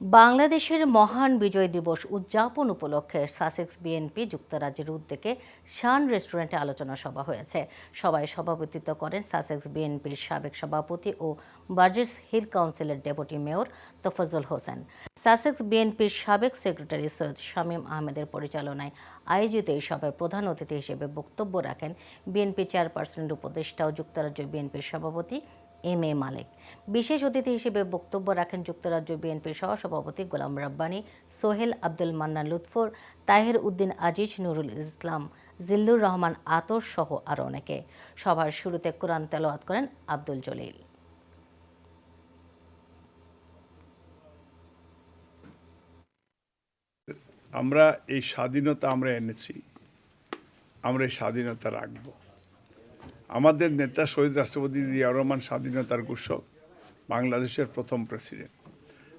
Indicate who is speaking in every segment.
Speaker 1: বাংলাদেশের মহান বিজয় দিবস উদযাপন উপলক্ষে সাসেক্স বিএনপি যুক্তরাজ্যের উদ্যোগে শান রেস্টুরেন্টে আলোচনা সভা হয়েছে। সভায় সভাপতিত্ব করেন সাসেক্স বিএনপির সাবেক সভাপতি ও বার্জেস হিল কাউন্সিলের deputy mayor Tofazzal Hossain. Sussex বিএনপির সাবেক সেক্রেটারি সৈয়দ শামীম আহমেদের পরিচালনায় আয়োজিত এই সভায় প্রধান অতিথি হিসেবে বক্তব্য রাখেন বিএনপি চেয়ারপারসনের উপদেষ্টা ও যুক্তরাজ্য বিএনপির সভাপতি এম এ মালেক। বিশেষ অতিথি হিসেবে বক্তব্য রাখেন যুক্তরাজ্য বিএনপির সহসভাপতি গোলাম রাব্বানী, সোহেল আব্দুল মান্নান লুৎফর, তাহের উদ্দিন আজিজ, নুরুল ইসলাম, জিল্লুর রহমান আতর সহ আরও অনেকে। সভার শুরুতে কোরআন তেলাওয়াত করেন আব্দুল জলিল।
Speaker 2: আমরা এই স্বাধীনতা আমরা এনেছি। আমরা এই স্বাধীনতা রাখব। আমাদের নেতা শহীদ রাষ্ট্রপতি জিয়া রহমান স্বাধীনতার ঘোষক, বাংলাদেশের প্রথম প্রেসিডেন্ট।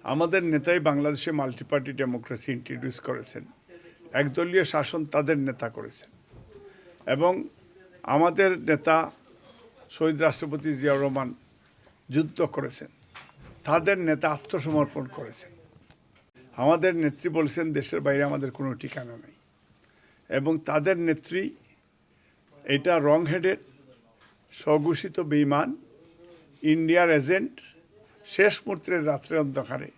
Speaker 2: আমাদের নেতাই বাংলাদেশে মাল্টিপার্টি ডেমোক্রেসি ইন্ট্রোডিউস করেছেন। একদলীয় শাসন তাদের নেতা করেছেন। এবং আমাদের নেতা শহীদ রাষ্ট্রপতি জিয়াউর রহমান যুদ্ধ করেছেন। তাদের নেতা আত্মসমর্পণ করেছেন। আমাদের নেত্রী বলেছেন, দেশের বাইরে আমাদের কোনো ঠিকানা নেই। এবং তাদের নেত্রী, এটা রং হেডেড স্বঘোষিত বেইমান ইন্ডিয়ার এজেন্ট, শেষ মুহূর্তের রাত্রে অন্ধকারে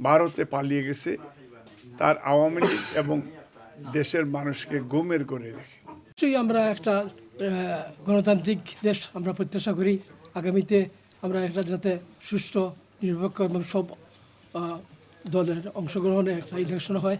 Speaker 2: ভারতে পালিয়ে গেছে। তার আওয়ামী লীগ এবং দেশের মানুষকে গুমের করে রেখে।
Speaker 3: নিশ্চয়ই আমরা একটা গণতান্ত্রিক দেশ আমরা প্রত্যাশা করি। আগামীতে আমরা একটা যাতে সুষ্ঠু, নিরপেক্ষ এবং সব দলের অংশগ্রহণে একটা ইলেকশন হয়।